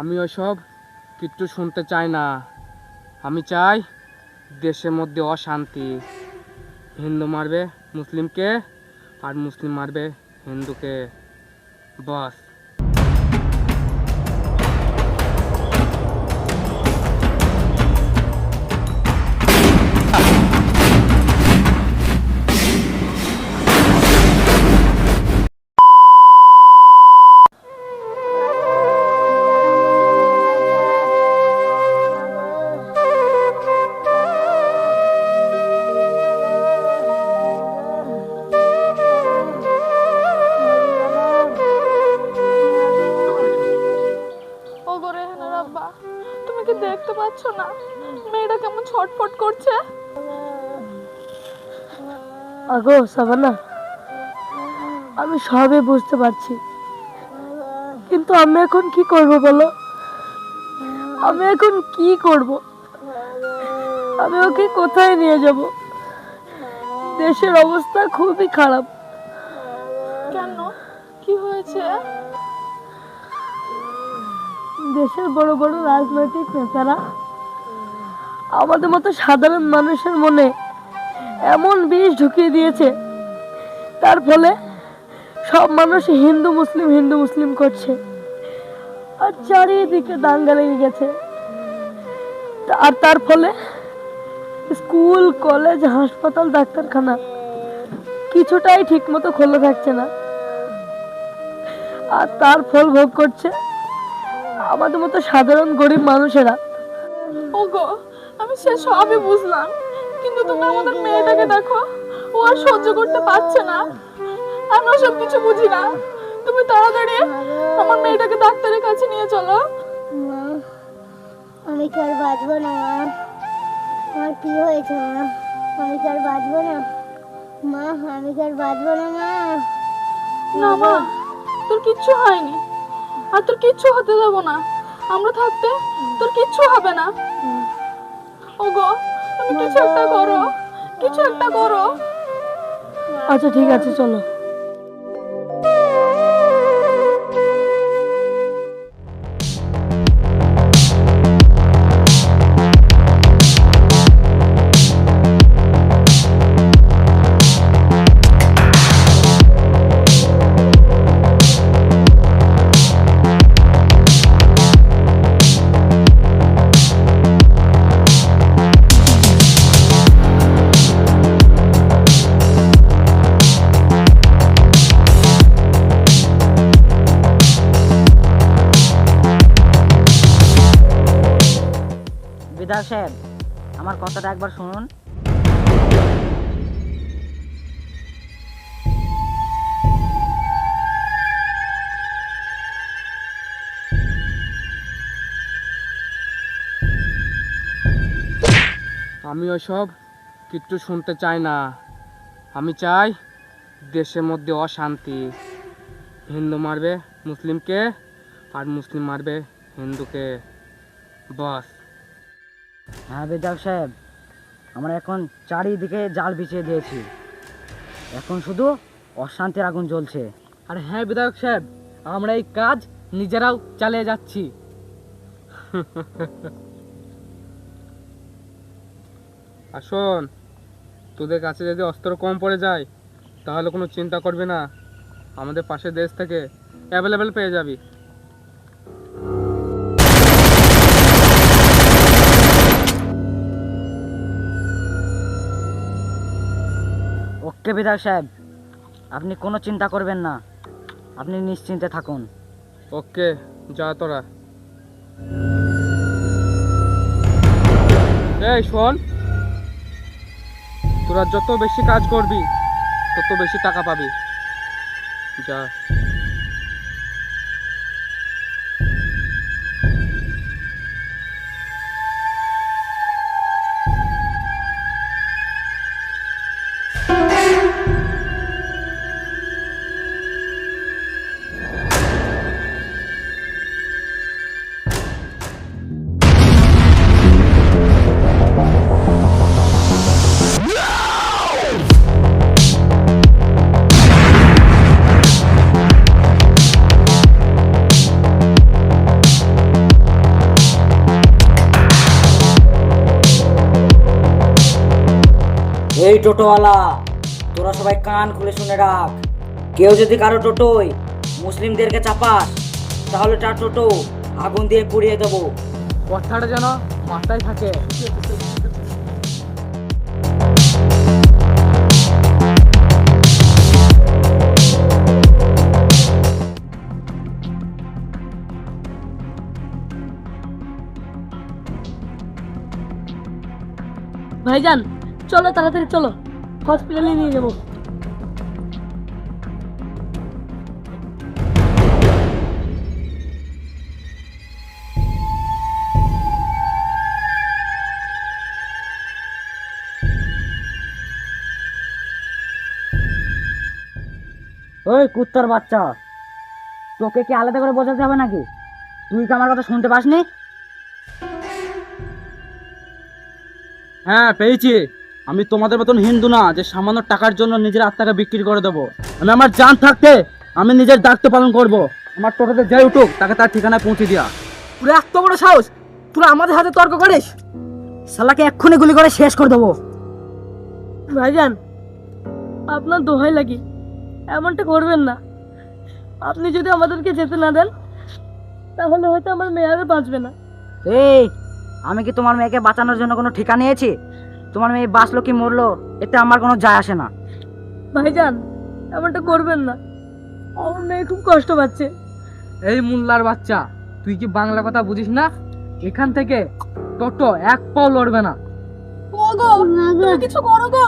আমি ওসব কিচ্ছু শুনতে চাই না। আমি চাই দেশের মধ্যে অশান্তি। হিন্দু মারবে মুসলিমকে আর মুসলিম মারবে হিন্দুকে। বাস। আগো সাবানা আমি সবই বুঝতে পারছি। কিন্তু আমি এখন কি করব বলো? আমি এখন কি করব? আমি ওকে কোথায় নিয়ে যাব? দেশের অবস্থা খুবই খারাপ। কেন? কি হয়েছে? দেশের বড় বড় রাজনৈতিক নেতারা আমাদের মতো সাধারণ মানুষের মনে এমন বিষ ঢুকিয়ে দিয়েছে। তার ফলে সব মানুষ হিন্দু, মুসলিম হিন্দু, মুসলিম করছে। আর চারিদিকে দাঙ্গা লেগে গেছে। আর তার ফলে স্কুল, কলেজ, হাসপাতাল, ডাক্তারখানা কিছুটাই ঠিকমতো খোলা থাকছে না। আর তার ফল ভোগ করছে আমাদের মতো সাধারণ গরিব মানুষেরা। ও গো আমি সে সবই বুঝলাম। কিন্তু তুমি আমাদের মেয়েটাকে দেখো ও আর সহ্য করতে পারছে না। আমি সব কিছু বুঝি না। তুমি তাড়াতাড়ি আমার মেয়েটাকে ডাক্তারের কাছে নিয়ে চলো। মা আমি কি আর বাঁচবো না মা? আমার কি হয়েছে মা? আমি কি আর বাঁচবো না? মা আমি কি আর বাঁচবো না মা? না মা তোর কিচ্ছু হয়নি। আর তোর কিচ্ছু হতে দেবো না। আমরা থাকতে তোর কিচ্ছু হবে না। ওগো তুমি কিছু একটা করো কিছু একটা করো। আচ্ছা ঠিক আছে চলো। একবার শুনুন। আমি ওসব কিচ্ছু শুনতে চাই না। আমি চাই দেশের মধ্যে অশান্তি। হিন্দু মারবে মুসলিমকে আর মুসলিম মারবে হিন্দুকে। বস। হ্যাঁ বিধায়ক সাহেব। আমরা এখন চারিদিকে জাল বিছিয়ে দিয়েছি। এখন শুধু অশান্তির আগুন জ্বলছে। আর হ্যাঁ বিধায়ক সাহেব, আমরা এই কাজ নিজেরাও চালিয়ে যাচ্ছি। আসুন তোদের কাছে যদি অস্ত্র কম পড়ে যায়, তাহলে কোনো চিন্তা করবি না। আমাদের পাশের দেশ থেকে অ্যাভেলেবেল পেয়ে যাবি। বিধায়ক সাহেব, আপনি কোনো চিন্তা করবেন না। আপনি নিশ্চিন্তে থাকুন। ওকে, যা তোরা। এই, শোন। তোরা যত বেশি কাজ করবি, তত বেশি টাকা পাবি। যা। এই টোটোওয়ালা তোরা সবাই কান খুলে শুনে রাখ। কেউ যদি কারও টোটোয় মুসলিমদেরকে চাপাস তাহলে তার টোটো আগুন দিয়ে পুড়িয়ে দেবো। কথাটা যেন মাথায় থাকে। ভাইজান চলো, তাড়াতাড়ি চলো। হসপিটালে নিয়ে যাব। ওই কুত্তার বাচ্চা, তোকে কি আলাদা করে বোঝাতে হবে নাকি? তুই কি আমার কথা শুনতে পাসনি? হ্যাঁ পেয়েছি। আমি তোমাদের মতন হিন্দু না যে সামান্য টাকার জন্য নিজের আত্মাকে বিক্রি করে দেবো। আমি আমার জান থাকতে আমি নিজের দায়িত্ব পালন করব। আমার টোটোতে যাই উঠুক তাকে তার ঠিকানায় পৌঁছে দেওয়া পুরো এত বড় সাহস! তোরা আমাদের হাতে তর্ক করিস? শালাকে এক্ষুনি গুলি করে শেষ করে দেবো। ভাইজান আপনার দোহাই লাগি। এমনটা করবেন না। আপনি যদি আমাদেরকে যেতে না দেন তাহলে হয়তো আমার মেয়ে আর বাঁচবে না। এই আমি কি তোমার মেয়েকে বাঁচানোর জন্য কোনো ঠিকা নিয়েছি? তোমার মেয়ে বাঁচলো কি মরলো এতে আমার কোনো যায় আসে না। ভাইজান এমনটা করবেন না। আমার মেয়ে খুব কষ্ট পাচ্ছে। এই মুল্লার বাচ্চা তুই কি বাংলা কথা বুঝিস না? এখান থেকে টোটো এক পাও লড়বে না। ওগো তুমি কিছু করো গো।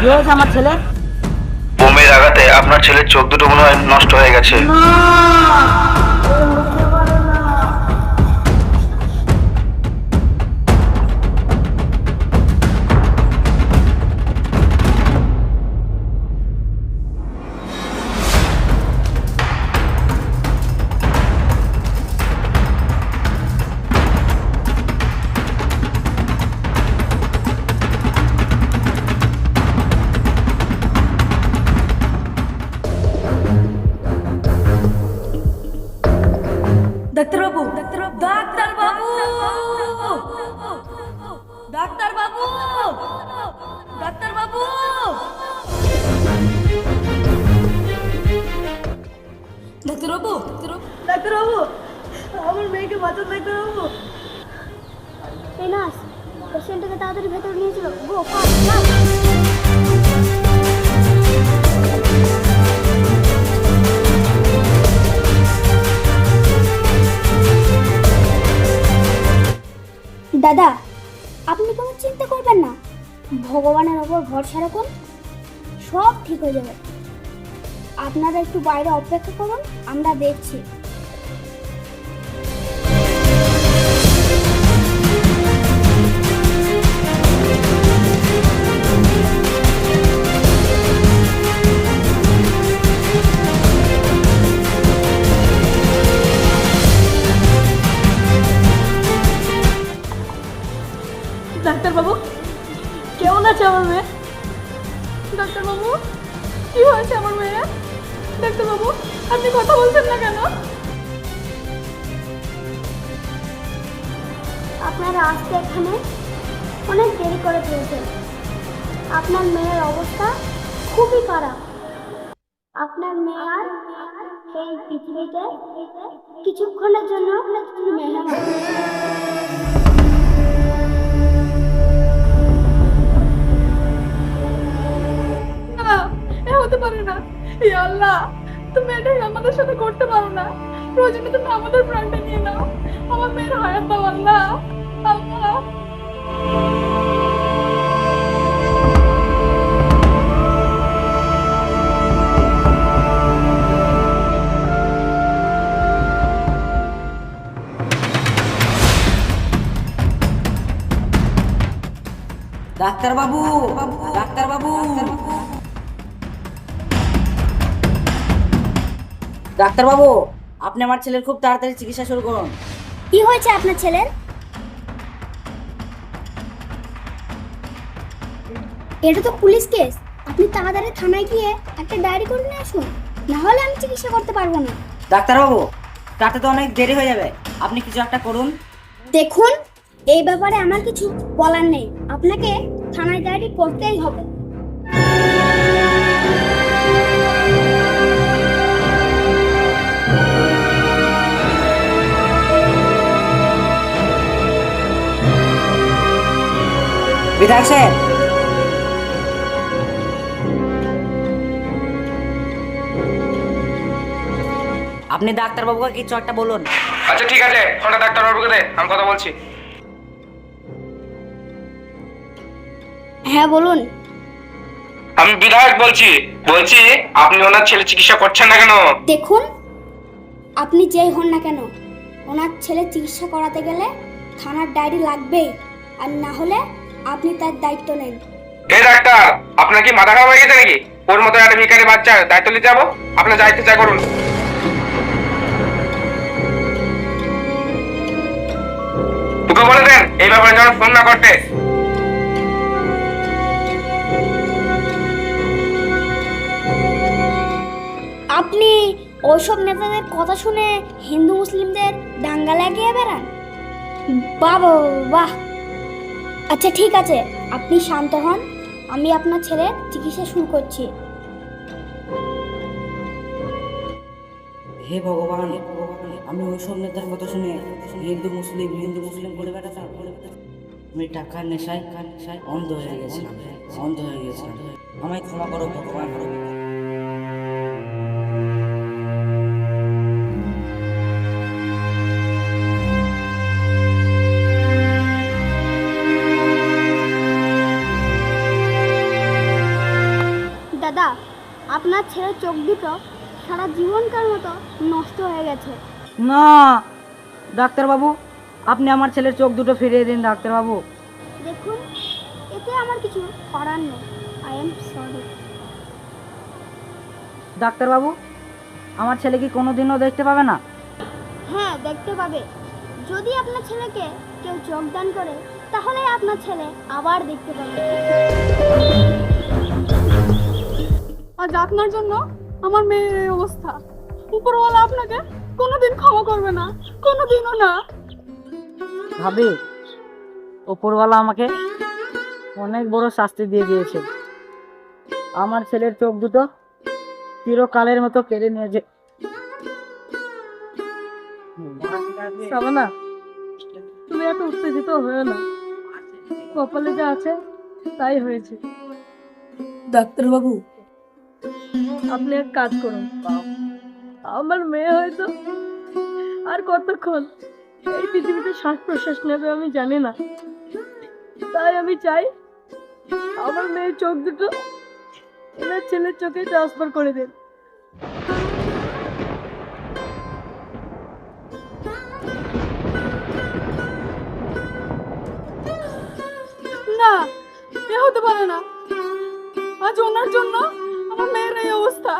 কি হয়েছে আমার ছেলে? বোমের আঘাতে আপনার ছেলের চোখ দুটো মনে হয় নষ্ট হয়ে গেছে। পেশেন্টটাকে তাড়াতাড়ি ভেতরে নিয়েছিল গো ফাস্ট ফাস্ট দাদা, আপনি কোনো চিন্তা করবেন না। ভগবানের ওপর ভরসা রাখুন, সব ঠিক হয়ে যাবে। আপনারা একটু বাইরে অপেক্ষা করুন, আমরা দেখছি। তুমি এটা আমাদের সাথে করতে পারো না। প্রয়োজনে তুমি আমাদের প্রাণটা নিয়ে নাও। আমার মেয়ের হায়াত দাও আল্লাহ। আল্লাহ। বাবু ডাক্তার ডাক্তার বাবু আপনি আমার ছেলের খুব তাড়াতাড়ি চিকিৎসা শুরু করুন। কি হয়েছে আপনার ছেলের? এটা তো পুলিশ কেস। আপনি তাড়াতাড়ি থানায় গিয়ে একটা ডায়েরি করে নিয়ে আসুন। না হলে আমি চিকিৎসা করতে পারব না। ডাক্তার বাবু তাতে তো অনেক দেরি হয়ে যাবে। আপনি কিছু একটা করুন। দেখুন এই ব্যাপারে আমার কিছু বলার নেই। আপনাকে থানায় ডায়েরি করতেই হবে। বিধায়ক সাহেব। আপনি ডাক্তার বাবুকে কিছু একটা বলুন। আচ্ছা ঠিক আছে। ফোনটা ডাক্তারবাবুকে দে আমি কথা বলছি। হ্যাঁ বলুন। আমি বিধায়ক বলছি। বলছি আপনি ওনার ছেলে চিকিৎসা করছেন না কেন? দেখুন আপনি যেই হন না কেন ওনার ছেলে চিকিৎসা করাতে গেলে থানার ডায়েরি লাগবেই আর না হলে আপনি তার দায়িত্ব নেন। এই ডাক্তার? আপনার কি মাথা খারাপ হয়ে গেছে নাকি? ওর মতো একটা ভিখারি বাচ্চা দায়িত্ব নিতে যাব? আপনার যা ইচ্ছে করুন। তোকে বলে দেন এই ব্যাপারে যেন ফোন না করতে। আপনি ওইসব নেতাদের কথা শুনে হিন্দু মুসলিমদের দাঙ্গা লাগিয়ে বেড়ান? বাবা বাহ! আচ্ছা ঠিক আছে। আপনি শান্ত হন। আমি আপনার ছেলের চিকিৎসা শুরু করছি। হে ভগবান আমি ওই সব নেতার কথা শুনে হিন্দু, মুসলিম হিন্দু, মুসলিম করে বেড়াতাম। আমি টাকার নেশায় অন্ধ হয়ে গেছিলাম। অন্ধ হয়ে গেছিলাম। আমায় ক্ষমা করো ভগবান। গেছে। না ডাক্তার বাবু আপনি আমার ছেলের চোখ দুটো ফিরিয়ে দিন ডাক্তার বাবু দেখুন এতে আমার কিছু করার নেই। আই এম সরি ডাক্তার বাবু আমার ছেলে কি কোনোদিনও দেখতে পাবে না? হ্যাঁ দেখতে পাবে। যদি আপনার ছেলেকে কেউ যোগদান করে তাহলে আপনার ছেলে আবার দেখতে পাবে। আজ আপনার জন্য আমার মেয়ের এই অবস্থা। উপরওয়ালা আপনাকে কোনোদিন ক্ষমা করবে না কোনোদিনও না। ভাবি ওপরওয়ালা আমাকে অনেক বড় শাস্তি দিয়ে দিয়েছে। আমার ছেলের চোখ দুটো চিরকালের মতো কেড়ে নিয়েছে। সাবানা তুমি এত উত্তেজিত হয়েও না। কপালে যা আছে তাই হয়েছে। ডাক্তারবাবু। আপনি এক কাজ করুন। আমার মেয়ে হয়তো আর কতক্ষণ? এই পৃথিবীতে শ্বাস প্রশ্বাস নেবে আমি জানি না। তাই আমি চাই আমার মেয়ের চোখ দুটো এনার ছেলের চোখে ট্রান্সফার করে দিন। না, এ হতে পারে না। আজ ওনার জন্য আমার মেয়ের এই অবস্থা।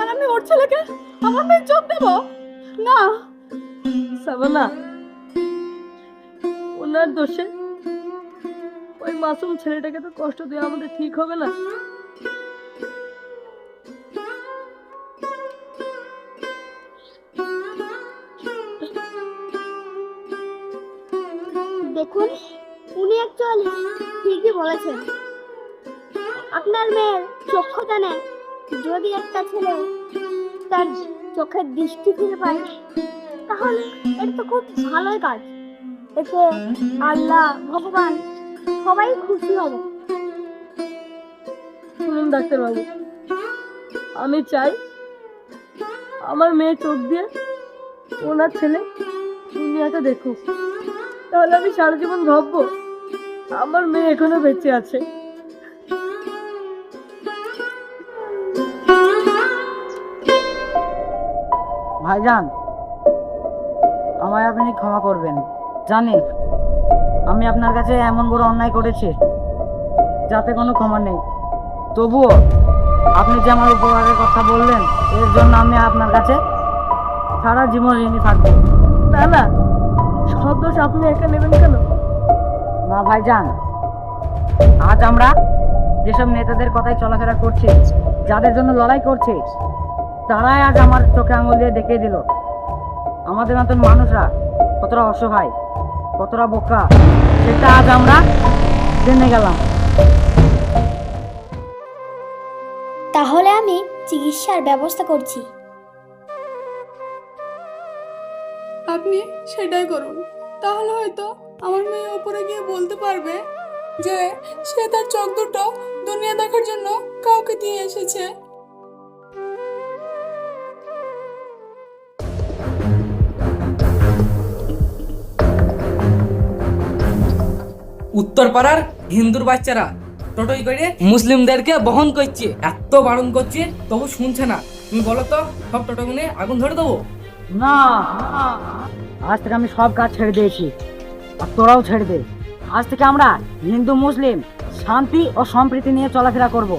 আর আমি ওর ছেলেকে আমার মেয়ের চোখ দেবো? না। সাবানা ওনার দোষে ওই মাসুম ছেলেটাকে তো কষ্ট দেওয়া আমাদের ঠিক হবে না। দেখুন, উনি অ্যাকচুয়ালি ঠিকই বলেছেন। আপনার মেয়ের চক্ষুদানে যদি একটা ছেলে তার চোখের দৃষ্টি ফিরে পায়, তাহলে এটা তো খুব ভালোই কাজ। এতে আল্লাহ, ভগবান সবাই খুশি হবে। শুনুন ডাক্তারবাবু, আমি চাই আমার মেয়ে চোখ দিয়ে ওনার ছেলে দুনিয়াটা দেখুক। তাহলে আমি সারা জীবন ভাববো, আমার মেয়ে এখনও বেঁচে আছে। ভাইজান আমায় আপনি ক্ষমা করবেন। জানি আমি আপনার কাছে এমন বড় অন্যায় করেছি যাতে কোনো ক্ষমা নেই। তবুও আপনি যে আমার উপকারের কথা বললেন এর জন্য আমি আপনার কাছে সারা জীবন ঋণী থাকব। না না সব দোষ আপনি একা নেবেন কেন? না ভাইজান আজ আমরা যেসব নেতাদের কথাই চলাফেরা করছি যাদের জন্য লড়াই করছি তারাই আজ আমার চোখে আঙুল দিয়ে দেখিয়ে দিল। আমাদের মতন মানুষরা কতটা অসহায় কতটা বোকা সেটা আজ আমরা জেনে গেলাম। তাহলে আমি চিকিৎসার ব্যবস্থা করছি। আপনি সেটাই করুন। তাহলে হয়তো আমার মেয়ে ওপরে গিয়ে বলতে পারবে যে সে তার চোখ দুটো দুনিয়া দেখার জন্য কাউকে দিয়ে এসেছে। উত্তর পাড়ার হিন্দুর বাচ্চারা। টোটোই করে মুসলিমদেরকে বহন করছে। এত বারণ করছে তবু শুনছে না। তুমি বলো তো সব টোটোগুনে আগুন ধরে দেবো? না আজ থেকে আমি সব কাজ ছেড়ে দিয়েছি। আর তোরাও ছেড়ে দে। আজ থেকে আমরা হিন্দু মুসলিম শান্তি ও সম্প্রীতি নিয়ে চলাফেরা করব।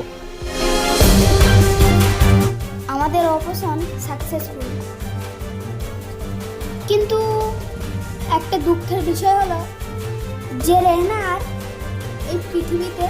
আমাদের অপারেশন সাকসেসফুল কিন্তু একটা দুঃখের বিষয় হলো যে রেহনা আর এই পৃথিবীতে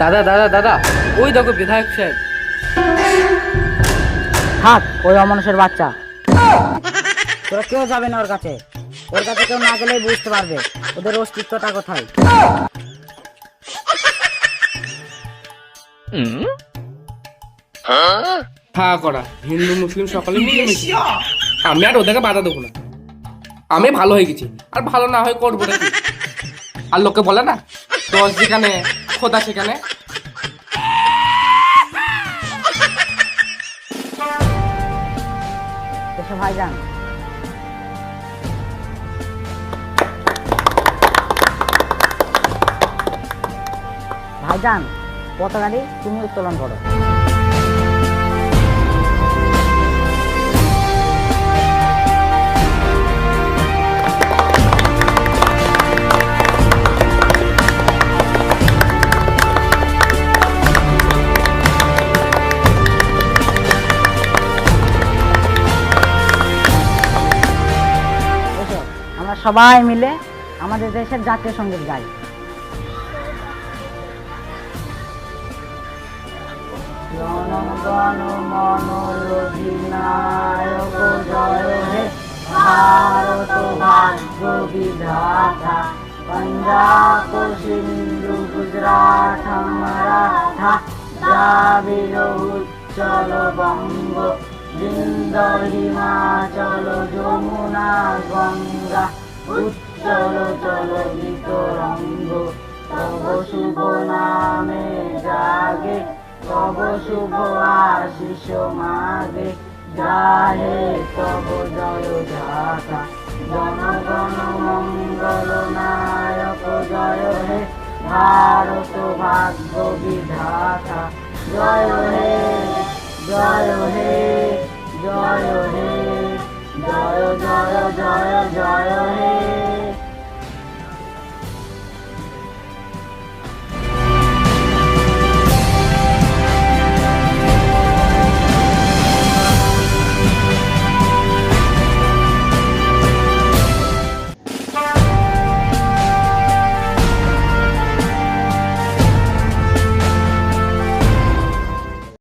দাদা দাদা দাদা। ওই দেখো বিধায়ক সাহেব। থাক ওই অমানুষের বাচ্চা। তোরা কেউ যাবে না ওর কাছে। ওর কাছে কেউ না গেলেই বুঝতে পারবে ওদের অস্তিত্বটা কোথায়। হা করা। হিন্দু মুসলিম সকলে মিলেমিশে। আমি আর ওদেরকে বাধা দেবো না। আমি ভালো হয়ে গেছি। আর ভালো না হয় করব নাকি আর লোকে বলে না দশ যেখানে খোদা সেখানে। ভাইজান। ভাইজান পতাকাটি তুমি উত্তোলন করো। সবাই মিলে আমাদের দেশের জাতীয় সংগীত গাই মন হে ভারত গুজরাট মারাঠা বঙ্গ বৃন্দ হিমাচল যমুনা গঙ্গা উচ্চল চল বিতরঙ্গ তব শুভ নামে জাগে, তব শুভ আশিস মাগে। গাহে তব জয় ঢাকা জনগণ মঙ্গল নায়ক জয় হে। ভারত ভাগ্য বিধাতা, জয় হে জয় হে জয় হে। जाया जाया जाया जाया है